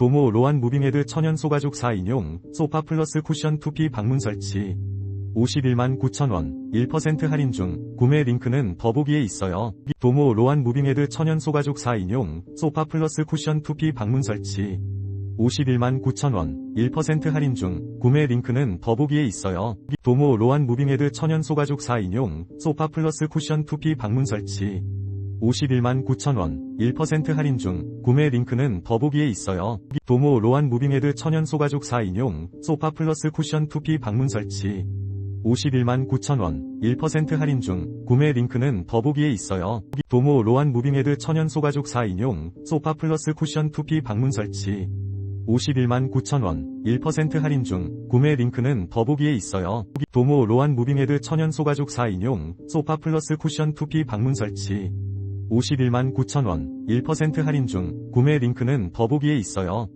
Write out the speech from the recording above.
도모 로안 무빙헤드 천연 소가죽 4인용 소파 플러스 쿠션 2P 방문 설치 51만 9천원 1% 할인 중 구매 링크는 더보기에 있어요. 도모 로안 무빙헤드 천연 소가죽 4인용 소파 플러스 쿠션 2P 방문 설치 51만 9천원 1% 할인 중 구매 링크는 더보기에 있어요. 도모 로안 무빙헤드 천연 소가죽 4인용 소파 플러스 쿠션 2P 방문 설치 51만 9천원 1% 할인 중 구매 링크는 더보기에 있어요. 도모 로안 무빙헤드 천연 소가죽 4인용 소파 플러스 쿠션 2P 방문 설치 51만 9천원 1% 할인 중 구매 링크는 더보기에 있어요. 도모 로안 무빙헤드 천연 소가죽 4인용 소파 플러스 쿠션 2P 방문 설치 51만 9천원 1% 할인 중 구매 링크는 더보기에 있어요. 도모 로안 무빙헤드 천연 소가죽 4인용 소파 플러스 쿠션 2P 방문 설치 51만 9천원 1% 할인 중 구매 링크는 더보기에 있어요.